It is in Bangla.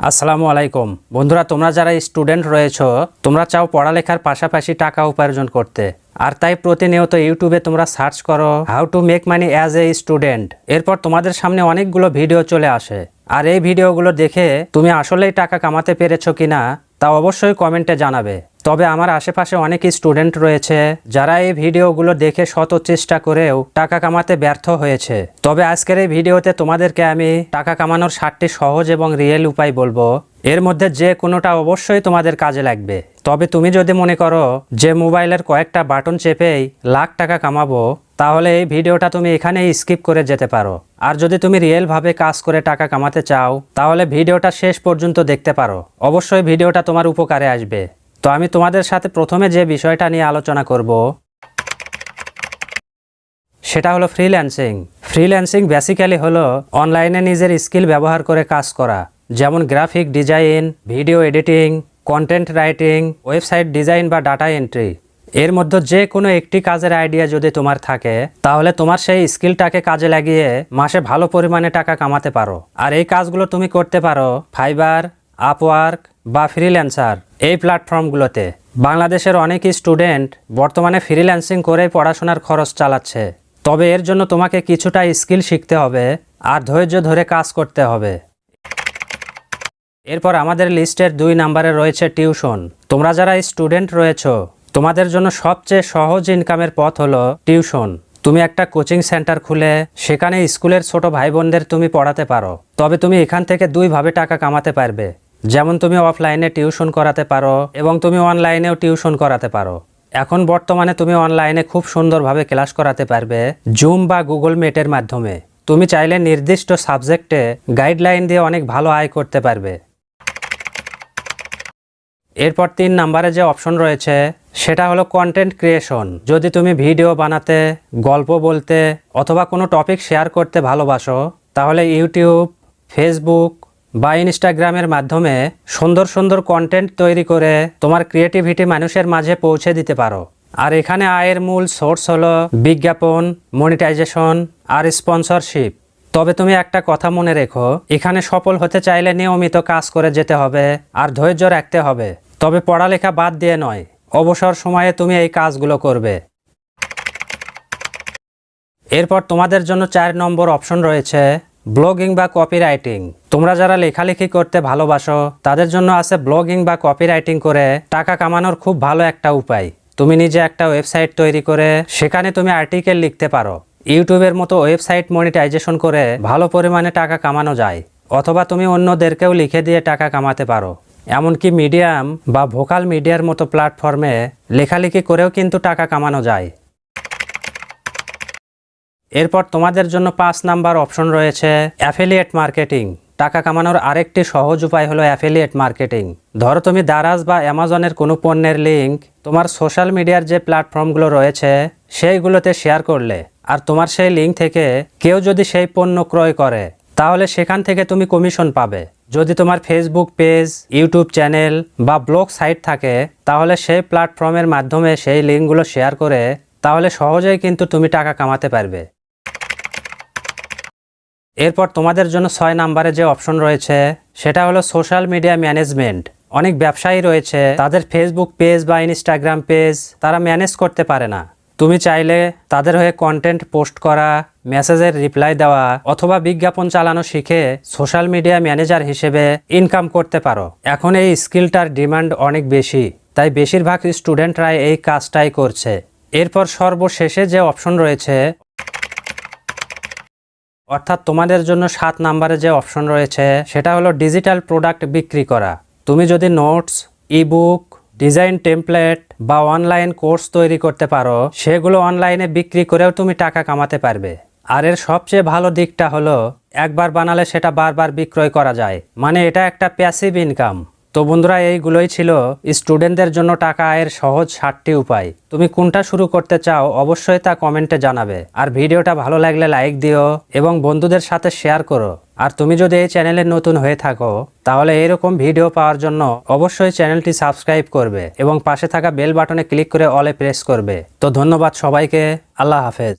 আসসালামু আলাইকুম। বন্ধুরা, তোমরা যারা স্টুডেন্ট রয়েছ, তোমরা চাও পড়ালেখার পাশাপাশি টাকা উপার্জন করতে। আর তাই প্রতিনিয়ত ইউটিউবে তোমরা সার্চ করো how to make money as a student এরপর তোমাদের সামনে অনেকগুলো ভিডিও চলে আসে। আর এই ভিডিওগুলো দেখে তুমি আসলেই টাকা কামাতে পেরেছ কিনা, তা অবশ্যই কমেন্টে জানাবে। তবে আমার আশেপাশে অনেক স্টুডেন্ট রয়েছে, যারা এই ভিডিওগুলো দেখে শত চেষ্টা করেও টাকা কামাতে ব্যর্থ হয়েছে। তবে আজকের এই ভিডিওতে তোমাদেরকে আমি টাকা কামানোর ষাটটি সহজ এবং রিয়েল উপায় বলব। এর মধ্যে যে কোনোটা অবশ্যই তোমাদের কাজে লাগবে। তবে তুমি যদি মনে করো যে মোবাইলের কয়েকটা বাটন চেপেই লাখ টাকা কামাবো, তাহলে এই ভিডিওটা তুমি এখানেই স্কিপ করে যেতে পারো। আর যদি তুমি রিয়েলভাবে কাজ করে টাকা কামাতে চাও, তাহলে ভিডিওটা শেষ পর্যন্ত দেখতে পারো। অবশ্যই ভিডিওটা তোমার উপকারে আসবে। তো আমি তোমাদের সাথে প্রথমে যে বিষয়টা নিয়ে আলোচনা করব, সেটা হলো ফ্রিল্যান্সিং ফ্রিল্যান্সিং বেসিক্যালি হলো অনলাইনে নিজের স্কিল ব্যবহার করে কাজ করা, যেমন graphic design video editing content writing website design বা ডাটা এন্ট্রি এর মধ্যে যে কোনো একটি কাজের আইডিয়া যদি তোমার থাকে, তাহলে তোমার সেই স্কিলটাকে কাজে লাগিয়ে মাসে ভালো পরিমাণে টাকা কামাতে পারো। আর এই কাজগুলো তুমি করতে পারো ফাইবার আপওয়ার্ক বা ফ্রিল্যান্সার এই প্ল্যাটফর্মগুলোতে বাংলাদেশের অনেক স্টুডেন্ট বর্তমানে ফ্রিল্যান্সিং করে পড়াশোনার খরচ চালাচ্ছে। তবে এর জন্য তোমাকে কিছুটা স্কিল শিখতে হবে আর ধৈর্য ধরে কাজ করতে হবে। এরপর আমাদের লিস্টের দুই নাম্বারে রয়েছে টিউশন। তোমরা যারা স্টুডেন্ট রয়েছো, তোমাদের জন্য সবচেয়ে সহজ ইনকামের পথ হলো টিউশন। তুমি একটা কোচিং সেন্টার খুলে, সেখানে স্কুলের ছোট ভাই বোনদের তুমি পড়াতে পারো। তবে তুমি এখান থেকে দুইভাবে টাকা কামাতে পারবে। যেমন তুমি অফলাইনে টিউশন করাতে পারো এবং তুমি অনলাইনেও টিউশন করাতে পারো। এখন বর্তমানে তুমি অনলাইনে খুব সুন্দরভাবে ক্লাস করাতে পারবে জুম বা গুগল মিটের মাধ্যমে। তুমি চাইলে নির্দিষ্ট সাবজেক্টে গাইডলাইন দিয়ে অনেক ভালো আয় করতে পারবে। এরপর তিন নাম্বারে যে অপশন রয়েছে, সেটা হলো কন্টেন্ট ক্রিয়েশন যদি তুমি ভিডিও বানাতে, গল্প বলতে অথবা কোনো টপিক শেয়ার করতে ভালোবাসো, তাহলে ইউটিউব ফেসবুক বা ইনস্টাগ্রামের মাধ্যমে সুন্দর সুন্দর কন্টেন্ট তৈরি করে তোমার ক্রিয়েটিভিটি মানুষের মাঝে পৌঁছে দিতে পারো। আর এখানে আয়ের মূল সোর্স হলো বিজ্ঞাপন মনিটাইজেশন আর স্পন্সরশিপ তবে তুমি একটা কথা মনে রেখো, এখানে সফল হতে চাইলে নিয়মিত কাজ করে যেতে হবে আর ধৈর্য রাখতে হবে। তবে পড়ালেখা বাদ দিয়ে নয়, অবসর সময়ে তুমি এই কাজগুলো করবে। এরপর তোমাদের জন্য চার নম্বর অপশন রয়েছে ব্লগিং বা কপিরাইটিং তোমরা যারা লেখালেখি করতে ভালোবাসো, তাদের জন্য আছে ব্লগিং বা কপিরাইটিং করে টাকা কামানোর খুব ভালো একটা উপায়। তুমি নিজে একটা ওয়েবসাইট তৈরি করে, সেখানে তুমি আর্টিকেল লিখতে পারো। ইউটিউবের মতো ওয়েবসাইট মনিটাইজেশন করে ভালো পরিমাণে টাকা কামানো যায়, অথবা তুমি অন্যদেরকেও লিখে দিয়ে টাকা কামাতে পারো। এমনকি মিডিয়াম বা ভোকাল মিডিয়ার মতো প্ল্যাটফর্মে লেখালেখি করেও কিন্তু টাকা কামানো যায়। এরপর তোমাদের জন্য পাঁচ নাম্বার অপশন রয়েছে অ্যাফিলিয়েট মার্কেটিং। টাকা কামানোর আরেকটি সহজ উপায় হলো অ্যাফিলিয়েট মার্কেটিং। ধরো তুমি দারাজ বা অ্যামাজনের কোনো পণ্যের লিঙ্ক তোমার সোশ্যাল মিডিয়ার যে প্ল্যাটফর্মগুলো রয়েছে, সেইগুলোতে শেয়ার করলে, আর তোমার সেই লিঙ্ক থেকে কেউ যদি সেই পণ্য ক্রয় করে, তাহলে সেখান থেকে তুমি কমিশন পাবে। যদি তোমার ফেসবুক পেজ, ইউটিউব চ্যানেল বা ব্লগ সাইট থাকে, তাহলে সেই প্ল্যাটফর্মের মাধ্যমে সেই লিঙ্কগুলো শেয়ার করে, তাহলে সহজেই কিন্তু তুমি টাকা কামাতে পারবে। এরপর তোমাদের জন্য ছয় নাম্বারে যে অপশন রয়েছে, সেটা হলো সোশ্যাল মিডিয়া ম্যানেজমেন্ট। অনেক ব্যবসায়ী রয়েছে, তাদের ফেসবুক পেজ বা ইনস্টাগ্রাম পেজ তারা ম্যানেজ করতে পারে না। তুমি চাইলে তাদের হয়ে কন্টেন্ট পোস্ট করা, মেসেজের রিপ্লাই দেওয়া, অথবা বিজ্ঞাপন চালানো শিখে সোশ্যাল মিডিয়া ম্যানেজার হিসেবে ইনকাম করতে পারো। এখন এই স্কিলটার ডিমান্ড অনেক বেশি, তাই বেশিরভাগ স্টুডেন্টরাই এই কাজটাই করছে। এরপর সর্বশেষে যে অপশন রয়েছে অর্থাৎ তোমাদের জন্য সাত নাম্বারে যে অপশন রয়েছে, সেটা হলো ডিজিটাল প্রোডাক্ট বিক্রি করা। তুমি যদি নোটস ইবুক ডিজাইন টেমপ্লেট বা অনলাইন কোর্স তৈরি করতে পারো, সেগুলো অনলাইনে বিক্রি করেও তুমি টাকা কামাতে পারবে। আর এর সবচেয়ে ভালো দিকটা হলো, একবার বানালে সেটা বারবার বিক্রয় করা যায়। মানে এটা একটা প্যাসিভ ইনকাম তো বন্ধুরা, এইগুলোই ছিল স্টুডেন্টদের জন্য টাকা আয়ের সহজ ষাটটি উপায়। তুমি কোনটা শুরু করতে চাও অবশ্যই তা কমেন্টে জানাবে। আর ভিডিওটা ভালো লাগলে লাইক দিও এবং বন্ধুদের সাথে শেয়ার করো। আর তুমি যদি এই চ্যানেলে নতুন হয়ে থাকো, তাহলে এরকম ভিডিও পাওয়ার জন্য অবশ্যই চ্যানেলটি সাবস্ক্রাইব করবে এবং পাশে থাকা বেল বাটনে ক্লিক করে অলে প্রেস করবে। তো ধন্যবাদ সবাইকে, আল্লাহ হাফেজ।